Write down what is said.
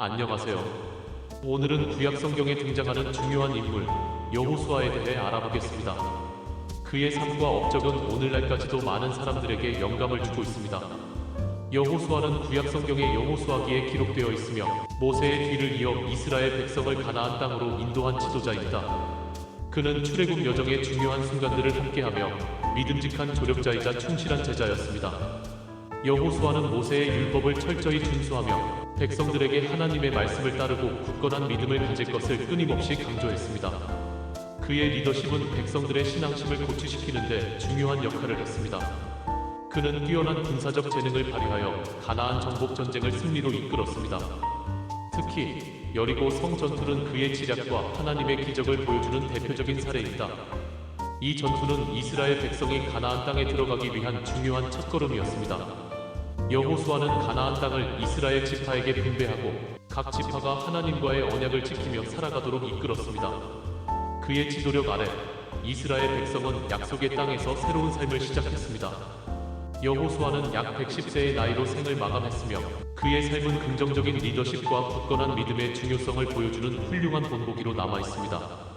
안녕하세요. 오늘은 구약 성경에 등장하는 중요한 인물 여호수아에 대해 알아보겠습니다. 그의 삶과 업적은 오늘날까지도 많은 사람들에게 영감을 주고 있습니다. 여호수아는 구약 성경의 여호수아기에 기록되어 있으며 모세의 뒤를 이어 이스라엘 백성을 가나안 땅으로 인도한 지도자입니다. 그는 출애굽 여정의 중요한 순간들을 함께하며 믿음직한 조력자이자 충실한 제자였습니다. 여호수아는 모세의 율법을 철저히 준수하며 백성들에게 하나님의 말씀을 따르고 굳건한 믿음을 가질 것을 끊임없이 강조했습니다. 그의 리더십은 백성들의 신앙심을 고취시키는데 중요한 역할을 했습니다. 그는 뛰어난 군사적 재능을 발휘하여 가나안 정복 전쟁을 승리로 이끌었습니다. 특히 여리고 성 전투는 그의 지략과 하나님의 기적을 보여주는 대표적인 사례입니다. 이 전투는 이스라엘 백성이 가나안 땅에 들어가기 위한 중요한 첫걸음이었습니다. 여호수아는 가나안 땅을 이스라엘 지파에게 분배하고 각 지파가 하나님과의 언약을 지키며 살아가도록 이끌었습니다. 그의 지도력 아래 이스라엘 백성은 약속의 땅에서 새로운 삶을 시작했습니다. 여호수아는 약 110세의 나이로 생을 마감했으며 그의 삶은 긍정적인 리더십과 굳건한 믿음의 중요성을 보여주는 훌륭한 본보기로 남아 있습니다.